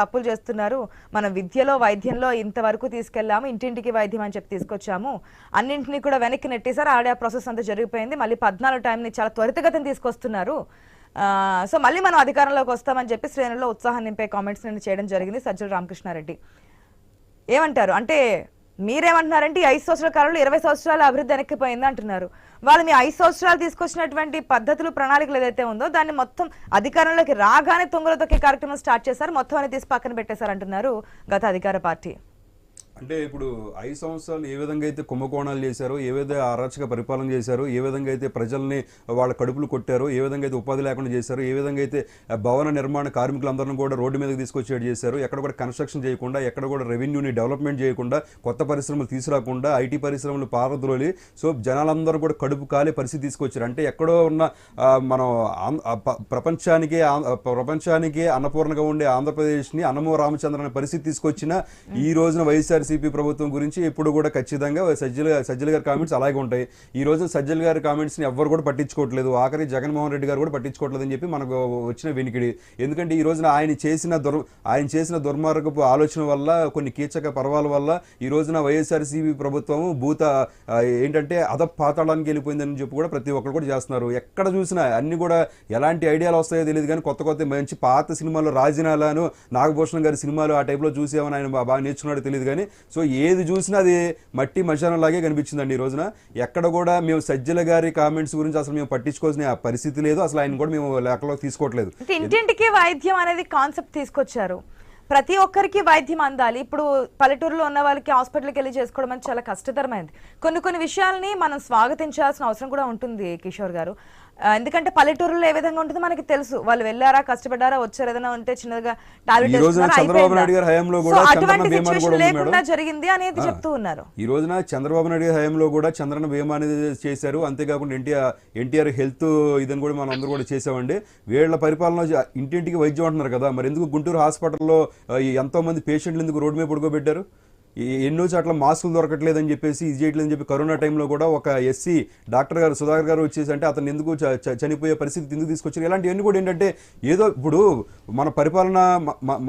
తప్పులు చేస్తున్నారు. మనం విద్యలో వైద్యంలో ఇంతవరకు తీసుకెళ్ళాము ఇంటింటికి వైద్యం అని చెప్పి తీసుకొచ్చాము. అన్నింటినీ కూడా వెనక్కి నెట్టేసారు ఆడే ప్రాసెస్ అంతా జరిగిపోయింది. మళ్ళీ పద్నాలుగు టైంని చాలా త్వరితగతిని తీసుకొస్తున్నారు. సో మళ్ళీ మనం అధికారంలోకి వస్తామని చెప్పి శ్రేణుల్లో ఉత్సాహం నింపే కామెంట్స్ నేను చేయడం జరిగింది సజ్జల రామకృష్ణారెడ్డి. ఏమంటారు? అంటే మీరేమంటున్నారంటే ఈ ఐదు సంవత్సరాల కాలంలో ఇరవై సంవత్సరాల అభివృద్ధి వెనక్కిపోయింది అంటున్నారు. వాళ్ళు మీ ఐదు సంవత్సరాలు తీసుకొచ్చినటువంటి పద్ధతులు ప్రణాళికలు ఏదైతే ఉందో దాన్ని మొత్తం అధికారంలోకి రాగానే తొంగలు కార్యక్రమం స్టార్ట్ చేశారు మొత్తం అనేది తీసి పక్కన పెట్టేశారు అంటున్నారు గత అధికార పార్టీ. అంటే ఇప్పుడు ఐదు సంవత్సరాలు ఏ విధంగా అయితే కుంభకోణాలు చేశారో ఏ విధంగా అరాచక పరిపాలన చేశారో ఏ విధంగా అయితే ప్రజల్ని వాళ్ళ కడుపులు కొట్టారో ఏ విధంగా అయితే ఉపాధి లేకుండా చేశారో ఏ విధంగా అయితే భవన నిర్మాణ కార్మికులందరినీ కూడా రోడ్డు మీదకి తీసుకొచ్చేది చేశారు ఎక్కడ కూడా కన్స్ట్రక్షన్ చేయకుండా ఎక్కడ కూడా రెవెన్యూని డెవలప్మెంట్ చేయకుండా కొత్త పరిశ్రమలు తీసుకురాకుండా ఐటీ పరిశ్రమలు పారద్రోలి సో జనాలందరూ కూడా కడుపు కాలే పరిస్థితి తీసుకొచ్చారు. అంటే ఎక్కడో ఉన్న మనం ప్రపంచానికే ప్రపంచానికే ప్రపంచానికి ప్రపంచానికి అన్నపూర్ణగా ఉండే ఆంధ్రప్రదేశ్ని అన్నమో రామచంద్ర అనే పరిస్థితి తీసుకొచ్చిన ఈ రోజున వైఎస్ఆర్ వైఎస్ఆర్సీపీ ప్రభుత్వం గురించి ఇప్పుడు కూడా ఖచ్చితంగా సజ్జల సజ్జల గారి కామెంట్స్ అలాగే ఉంటాయి. ఈ రోజు సజ్జల గారి కామెంట్స్ని ఎవ్వరు కూడా పట్టించుకోవట్లేదు. ఆఖరి జగన్మోహన్ రెడ్డి గారు కూడా పట్టించుకోవట్లేదు అని చెప్పి మనకు వచ్చిన వెనికిడి. ఎందుకంటే ఈ రోజున ఆయన చేసిన దుర్ ఆయన చేసిన దుర్మార్గపు ఆలోచన వల్ల కొన్ని కీచక పర్వాల వల్ల ఈ రోజున వైఎస్ఆర్సీపీ ప్రభుత్వం భూత ఏంటంటే అద పాతాళానికి వెళ్ళిపోయిందని చెప్పి కూడా ప్రతి ఒక్కరు కూడా చేస్తున్నారు. ఎక్కడ చూసినా అన్ని కూడా ఎలాంటి ఐడియాలు వస్తాయో తెలియదు కానీ కొత్త కొత్త మంచి పాత సినిమాలు రాజీనాలాను నాగభూషణం గారి సినిమాలు ఆ టైప్లో చూసేమని ఆయన బాగా నేర్చుకున్నాడో తెలియదు కానీ సో ఏది చూసినా అది మట్టి మశానంలాగే కనిపించిందండి ఈ రోజున. ఎక్కడ కూడా మేము సజ్జల గారి కామెంట్స్ గురించి అసలు మేము పట్టించుకోవాల్సిన పరిస్థితి లేదు. అసలు ఆయన కూడా మేము లెక్కలోకి తీసుకోవట్లేదు. ఇంటింటికి వైద్యం అనేది కాన్సెప్ట్ తీసుకొచ్చారు. ప్రతి ఒక్కరికి వైద్యం అందాలి. ఇప్పుడు పల్లెటూరులో ఉన్న వాళ్ళకి హాస్పిటల్కి వెళ్ళి చేసుకోవడం అనేది చాలా కష్టతరమైంది. కొన్ని కొన్ని విషయాల్ని మనం స్వాగతించాల్సిన అవసరం కూడా ఉంటుంది కిషోర్ గారు. ఎందుకంటే పల్లెటూరులో ఏ విధంగా ఉంటుందో మనకి తెలుసు. వాళ్ళు వెళ్ళారా కష్టపడ్డారా వచ్చారు ఏదైనా ఉంటే చిన్నగా అటువంటి సిచ్యువేషన్ లేకుండా. జరిగింది అనేది చెప్తూ ఉన్నారు. ఈ రోజున చంద్రబాబు నాయుడు గారి హయాంలో కూడా చంద్రన్న బీమా అనేది చేశారు. అంతేకాకుండా ఎన్టీఆర్ ఎన్టీఆర్ హెల్త్ ఇదని కూడా మనం అందరూ కూడా చేసామండి వీళ్ళ పరిపాలన ఇంటింటికి వైద్యం అంటున్నారు కదా. మరి ఎందుకు గుంటూరు హాస్పిటల్లో ఎంతో మంది పేషెంట్లు ఎందుకు రోడ్డు మీద పడుకోబెట్టారు? ఎన్నో చోట్ల మాస్కులు దొరకట్లేదని చెప్పేసి ఇది చేయట్లేదని చెప్పి కరోనా టైంలో కూడా ఒక ఎస్సీ డాక్టర్ గారు సుధాకర్ గారు వచ్చేసి అంటే అతను ఎందుకు చనిపోయే పరిస్థితి ఎందుకు తీసుకొచ్చారు? ఇలాంటివన్నీ కూడా ఏంటంటే ఏదో ఇప్పుడు మన పరిపాలన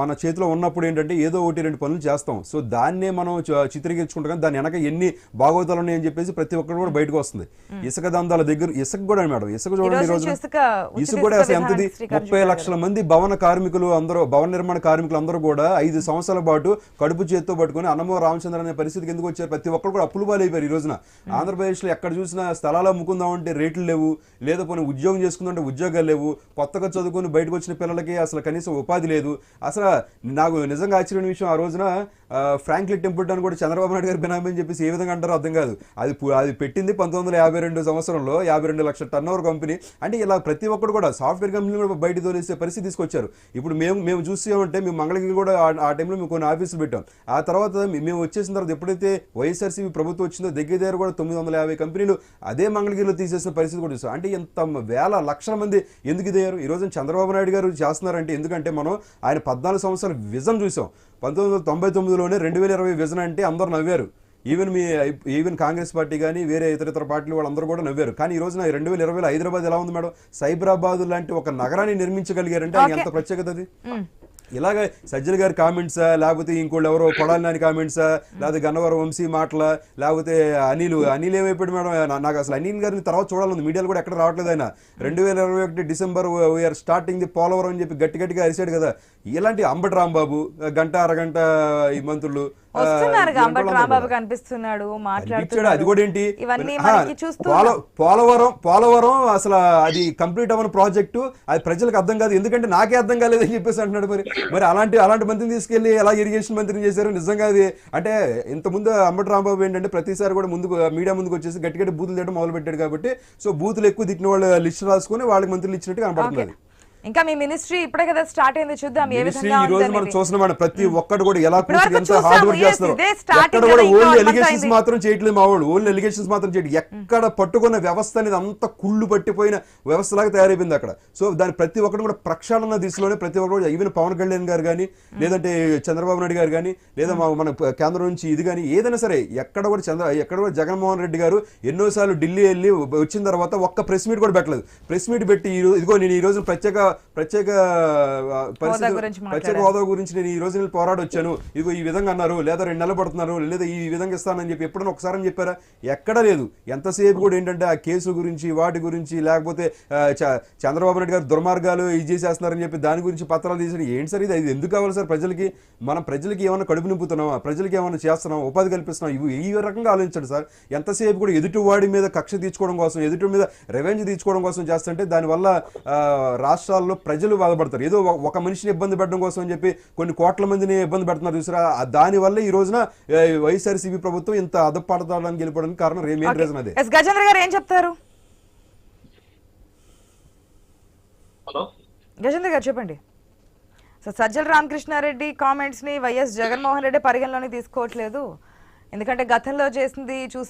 మన చేతిలో ఉన్నప్పుడు ఏంటంటే ఏదో ఒకటి రెండు పనులు చేస్తాం. సో దాన్నే మనం చిత్రీకరించుకుంటాం కానీ దాని వెనక ఎన్ని భాగవతాలు ఉన్నాయని చెప్పేసి ప్రతి ఒక్కరు కూడా బయటకు వస్తుంది. ఇసుక దందాల దగ్గర ఇసుక కూడా మేడం ఇసుక చూడండి రోజు ఈ రోజు నుంచి ఇసుక కూడా అసలు ఎంతది ముప్పై లక్షల మంది భవన కార్మికులు అందరూ భవన నిర్మాణ కార్మికులు అందరూ కూడా ఐదు సంవత్సరాల పాటు కడుపు చేత్తో పట్టుకొని అన్నమో రామచంద్ర అనే పరిస్థితికి ఎందుకు వచ్చారు? ప్రతి ఒక్కరు కూడా అప్పులు పాలైపోయారు ఈ రోజున. ఆంధ్రప్రదేశ్లో ఎక్కడ చూసినా స్థలాలు అమ్ముకుందామంటే రేట్లు లేవు లేదా పోనీ ఉద్యోగం చేసుకుందామంటే ఉద్యోగాలు లేవు కొత్తగా చదువుకొని బయటకు వచ్చిన పిల్లలకి అసలు కనీసం ఉపాధి లేదు. అసలు నాకు నిజంగా ఆశ్చర్యమైన విషయం ఆ రోజున ఆ, ఫ్రాంక్లిన్ టెంపుల్టన్ కూడా చంద్రబాబు నాయుడు గారి బినామీ అని చెప్పేసి ఏ విధంగా అంటారో అర్థం కాదు. అది అది పెట్టింది పంతొమ్మిది వందల యాభై రెండు సంవత్సరంలో యాభై రెండు లక్షల టర్న్ ఓవర్ కంపెనీ. అంటే ఇలా ప్రతి ఒక్కరు కూడా సాఫ్ట్వేర్ కంపెనీ కూడా బయట తోలేసే పరిస్థితి తీసుకొచ్చారు. ఇప్పుడు మేము మేము చూసామంటే మేము మంగళగిరి కూడా ఆ- టైంలో మేము కొన్ని ఆఫీసులు పెట్టాం. ఆ తర్వాత మేము వచ్చేసిన తర్వాత ఎప్పుడైతే వైఎస్ఆర్సీపీ ప్రభుత్వం వచ్చిందో దగ్గర దగ్గర కూడా తొమ్మిది వందల యాభై కంపెనీలు అదే మంగళగిరిలో తీసేసిన పరిస్థితి కూడా చూస్తాం. అంటే ఎంత వేల లక్షల మంది ఎందుకు ఇదయ్యారు? ఈ రోజు చంద్రబాబు నాయుడు గారు చేస్తున్నారంటే ఎందుకంటే మనం ఆయన పద్నాలుగు సంవత్సరాల విజన్ చూసాం. పంతొమ్మిది వందల తొంభై తొమ్మిదిలోనే రెండు వేల ఇరవై విజన్ అంటే అందరూ నవ్వారు. ఈవెన్ మీ ఈవెన్ కాంగ్రెస్ పార్టీ కానీ వేరే ఇతర ఇతర పార్టీలు వాళ్ళందరూ కూడా నవ్వారు. కానీ ఈ రోజున రెండు వేల ఇరవైలో హైదరాబాద్ ఎలా ఉంది మేడం? సైబరాబాద్ లాంటి ఒక నగరాన్ని నిర్మించగలిగారంటే ఎంత ప్రత్యేకత అది? ఇలాగ సజ్జల గారి కామెంట్సా లేకపోతే ఇంకోళ్ళు ఎవరో కొడాలని కామెంట్సా లేకపోతే గన్నవరం వంశీ మాటల లేకపోతే అనిల్ అనిల్ ఏమైపోయాడు మేడం? నాకు అసలు అనిల్ గారిని తర్వాత చూడాలి మీడియాలో కూడా ఎక్కడ రావట్లేదు ఆయన. రెండు వేల ఇరవై ఒకటి December we're starting the Polavaram అని చెప్పి గట్టి గట్టిగా అరిశాడు కదా. ఇలాంటి అంబటి రాంబాబు గంట అరగంట ఈ మంత్రులు వస్తున్నారు అంబటి రాంబాబు. కనిపిస్తున్నాడు మాట్లాడుతున్నాడు. అది కూడా ఏంటి ఇవన్నీ మనకి పోలవరం పోలవరం అసలు అది కంప్లీట్ అవ్వని ప్రాజెక్టు అది ప్రజలకు అర్థం కాదు. ఎందుకంటే నాకే అర్థం కాలేదని చెప్పేసి అంటున్నాడు మరి. మరి అలాంటి అలాంటి మంత్రిని తీసుకెళ్ళి ఎలా ఇరిగేషన్ మంత్రిని చేశారు? నిజంగా అది అంటే ఇంత ముందు అంబటి రాంబాబు ఏంటంటే ప్రతిసారి కూడా ముందుకు మీడియా ముందుకు వచ్చేసి గట్టి గట్టి బూతులు తిట్టడం మొదలు పెట్టాడు కాబట్టి సో బూతులు ఎక్కువ తిట్టిన వాళ్ళు లిస్ట్ రాసుకొని వాళ్ళకి మంత్రులు ఇచ్చినట్టు కనపడుతుంది ఇంకా మీ మినిస్ట్రీ ఇప్పుడే కదా స్టార్ట్ అయింది చూద్దాం ఏ విధంగా ఈ రోజు మనం. చూస్తున్నాం ప్రతి ఒక్కడు కూడా ఎలా ఎంత హార్డ్ వర్క్ చేస్తున్నారు కూడా ఓన్లీ ఎలిగేషన్స్. మాత్రం చేయట్లేదు మా వాళ్ళు. ఓన్లీ ఎలిగేషన్స్ మాత్రం చేయట్లేదు. ఎక్కడ పట్టుకున్న వ్యవస్థ అనేది అంత కుళ్ళు పట్టిపోయిన వ్యవస్థలాగా తయారైపోయింది అక్కడ. సో దాని ప్రతి ఒక్కరు కూడా ప్రక్షాళన దిశలోనే ప్రతి ఒక్కరు కూడా ఈవెన్ పవన్ కళ్యాణ్ గారు కానీ లేదంటే చంద్రబాబు నాయుడు గారు కానీ లేదా మన కేంద్రం నుంచి ఇది కానీ ఏదైనా సరే ఎక్కడ కూడా చంద్ర ఎక్కడ కూడా జగన్మోహన్ రెడ్డి గారు ఎన్నోసార్లు ఢిల్లీ వెళ్ళి వచ్చిన తర్వాత ఒక్క ప్రెస్ మీట్ కూడా పెట్టలేదు. ప్రెస్ మీట్ పెట్టి ఈ రో- ఇదిగో నేను ఈ రోజు ప్రత్యేక ప్రత్యేక ప్రత్యేక. హోదా గురించి నేను ఈ రోజు నేను పోరాడి వచ్చాను ఇదిగో ఈ విధంగా అన్నారు లేదా రెండు నెలలు పడుతున్నారు లేదా ఈ విధంగా ఇస్తానని చెప్పి ఎప్పుడైనా ఒకసారి అని చెప్పారా? ఎక్కడా లేదు. ఎంతసేపు కూడా ఏంటంటే ఆ కేసు గురించి వాటి గురించి లేకపోతే చంద్రబాబు నాయుడు గారు దుర్మార్గాలు ఇది చేసేస్తున్నారని చెప్పి దాని గురించి పత్రాలు తీసి ఏంటి సార్ ఇది? ఇది ఎందుకు కావాలి సార్ ప్రజలకి? మనం ప్రజలకి ఏమైనా కడుపు నింపుతున్నాం ప్రజలకి ఏమైనా చేస్తున్నాం ఉపాధి కల్పిస్తున్నాం ఇవి ఈ రకంగా ఆలోచించండి సార్. ఎంతసేపు కూడా ఎదుటి వాడి మీద కక్ష తీర్చుకోవడం కోసం ఎదుటి మీద రెవెన్యూ తీర్చుకోవడం కోసం చేస్తుంటే దానివల్ల ఆ, రాష్ట్రాల్లో ప్రజలు బాధపడతారు. ఏదో ఒక- మనిషిని ఇబ్బంది పెట్టడం కోసం అని చెప్పి కొన్ని కోట్ల మందిని ఇబ్బంది పెడుతున్నారు చూసారా? దానివల్ల ఈ రోజున వైఎస్ఆర్సీపీ ప్రభుత్వం ఇంత అదపడతాడానికి వెళ్ళిపోవడానికి కారణం మెయిన్ రీజన్ అదే. ఎస్ గజేంద్ర గారు ఏం చెప్తారు? హలో? గజేంద్ర గారు చెప్పండి. సో సజ్జల రామకృష్ణారెడ్డి కామెంట్స్ని వైఎస్ జగన్మోహన్ రెడ్డి పరిగణలోకి తీసుకోవట్లేదు. ఎందుకంటే గతంలో చేసింది చూసి